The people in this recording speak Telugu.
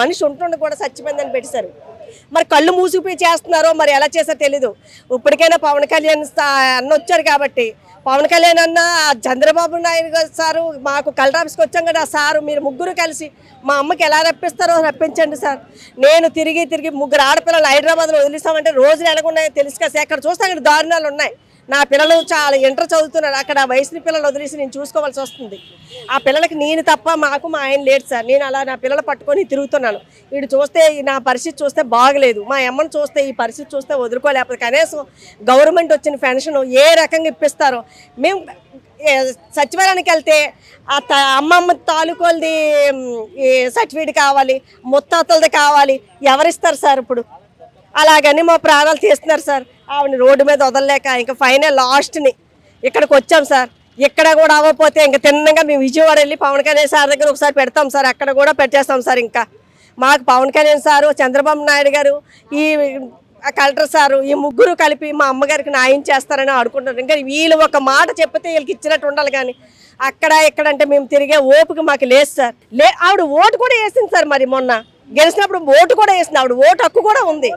మనిషి ఉంటుండ కూడా చచ్చిపోయిందని పెట్టేశారు. మరి కళ్ళు మూసిపోయి చేస్తున్నారో మరి ఎలా చేశారో తెలీదు. ఇప్పటికైనా పవన్ కళ్యాణ్ అన్న వచ్చారు కాబట్టి. పవన్ కళ్యాణ్ అన్న చంద్రబాబు నాయుడు గారు సారు మాకు కలెక్టర్ ఆఫీస్కి వచ్చాం కదా సారు మీరు ముగ్గురు కలిసి మా అమ్మకి ఎలా రప్పిస్తారో రప్పించండి సార్. నేను తిరిగి తిరిగి ముగ్గురు ఆడపిల్లలు హైదరాబాద్లో వదిలిస్తామంటే రోజులు ఎలాగున్నాయో తెలుసు కదా ఎక్కడ చూస్తే అక్కడ దారుణాలు ఉన్నాయి. నా పిల్లలు చాలా ఇంటర్ చదువుతున్నారు. అక్కడ వయసుని పిల్లలు వదిలేసి నేను చూసుకోవాల్సి వస్తుంది. ఆ పిల్లలకి నేను తప్ప మాకు మా ఆయన లేడు సార్. నేను అలా నా పిల్లలు పట్టుకొని తిరుగుతున్నాను. వీడు చూస్తే నా పరిస్థితి చూస్తే బాగలేదు. మా అమ్మని చూస్తే ఈ పరిస్థితి చూస్తే వదులుకోలేకపోతే కనీసం గవర్నమెంట్ వచ్చిన పెన్షన్ ఏ రకంగా ఇప్పిస్తారో. మేము సచివాలయానికి వెళ్తే ఆ అమ్మమ్మ తాలూకోలది సర్టిఫికేట్ కావాలి ముత్తాతలది కావాలి. ఎవరిస్తారు సార్ ఇప్పుడు? అలాగని మా ప్రాణాలు తీస్తున్నారు సార్. ఆవిడ రోడ్డు మీద వదలలేక ఇంకా ఫైనల్ లాస్ట్ని ఇక్కడికి వచ్చాం సార్. ఇక్కడ కూడా అవ్వకపోతే ఇంకా తిన్నగా మేము విజయవాడ వెళ్ళి పవన్ కళ్యాణ్ సార్ దగ్గర ఒకసారి పెడతాం సార్. అక్కడ కూడా పెట్టేస్తాం సార్ ఇంకా. మాకు పవన్ కళ్యాణ్ సారు చంద్రబాబు నాయుడు గారు ఈ కలెక్టర్ సారు ఈ ముగ్గురు కలిపి మా అమ్మగారికి న్యాయం చేస్తారని ఆడుకుంటారు ఇంకా వీళ్ళు ఒక మాట చెప్తే వీళ్ళకి ఇచ్చినట్టు ఉండాలి కానీ అక్కడ ఇక్కడ అంటే మేము తిరిగే ఓపిక మాకు లేదు సార్. లే ఆవిడ ఓటు కూడా వేసింది సార్ మరి మొన్న. గెలిచినప్పుడు ఓటు కూడా వేసింది. ఆవిడ ఓటు హక్కు కూడా ఉంది.